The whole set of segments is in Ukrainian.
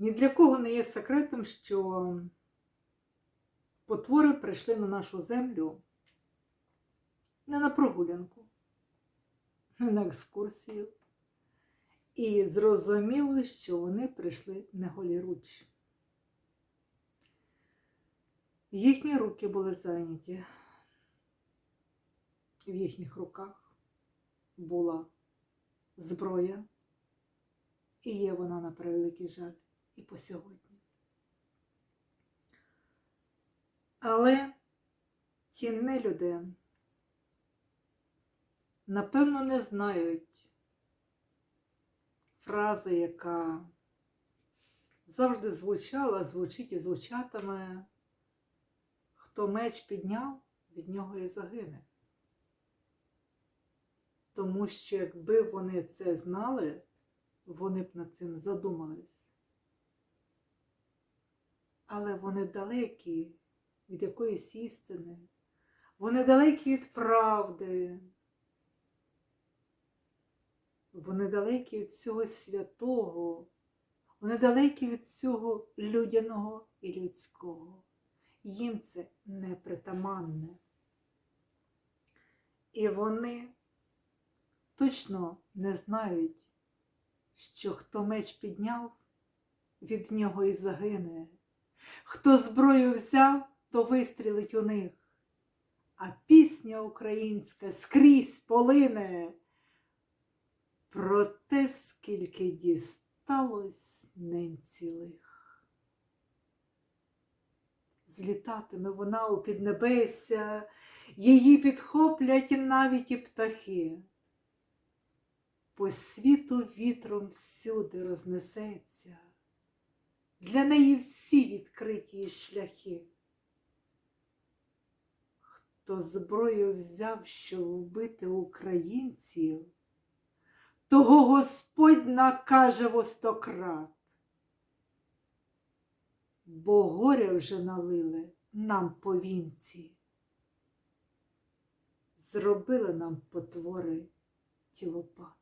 Ні для кого не є секретом, що потвори прийшли на нашу землю не на прогулянку, не на екскурсію. І зрозуміло, що вони прийшли не голіруч. Їхні руки були зайняті. В їхніх руках була зброя, і є вона на превеликий жаль і по сьогодні. Але ті нелюди, напевно, не знають фрази, яка завжди звучала, звучить і звучатиме, хто меч підняв, від нього і загине. Тому що якби вони це знали, вони б над цим задумались. Але вони далекі від якоїсь істини, вони далекі від правди, вони далекі від всього святого, вони далекі від всього людяного і людського. Їм це непритаманне. І вони точно не знають, що хто меч підняв, від нього і загине. Хто зброю взяв, то вистрілить у них, а пісня українська скрізь полине. Про те, скільки дісталось ненці лих. Злітатиме вона у піднебесся, її підхоплять навіть і птахи. По світу вітром всюди рознесеться, для неї всі відкриті шляхи. Хто зброю взяв, щоб вбити українців, того Господь накаже востократ, бо горя вже налили нам по вінці, зробили нам потвори тілопат.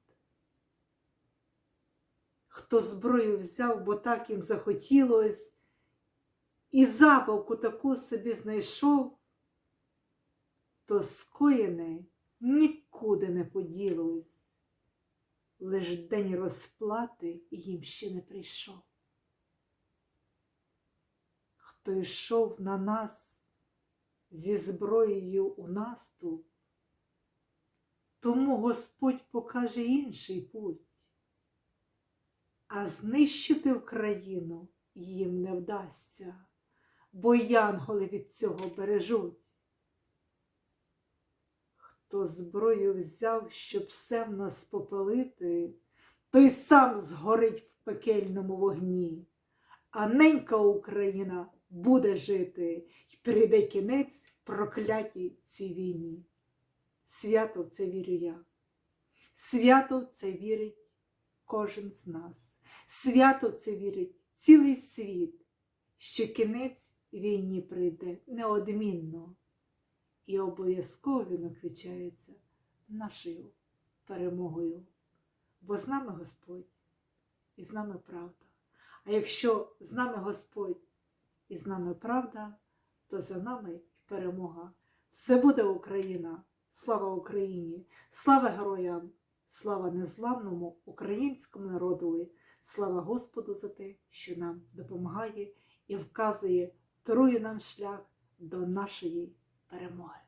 Хто зброю взяв, бо так їм захотілось, і забавку таку собі знайшов, то скоєне нікуди не поділось. Лиш день розплати їм ще не прийшов. Хто йшов на нас зі зброєю у наступ, тому Господь покаже інший путь, а знищити Україну їм не вдасться, бо янголи від цього бережуть. Хто зброю взяв, щоб все в нас попалити, той сам згорить в пекельному вогні, а ненька Україна буде жити й прийде кінець проклятій цій війні. Свято в це вірю я. Свято в це вірить кожен з нас. Свято це вірить цілий світ, що кінець війні прийде неодмінно. І обов'язково він оквічається нашою перемогою. Бо з нами Господь і з нами правда. А якщо з нами Господь і з нами правда, то за нами перемога. Все буде Україна! Слава Україні! Слава героям! Слава незламному українському народові! Слава Господу за те, що нам допомагає і вказує, трує нам шлях до нашої перемоги.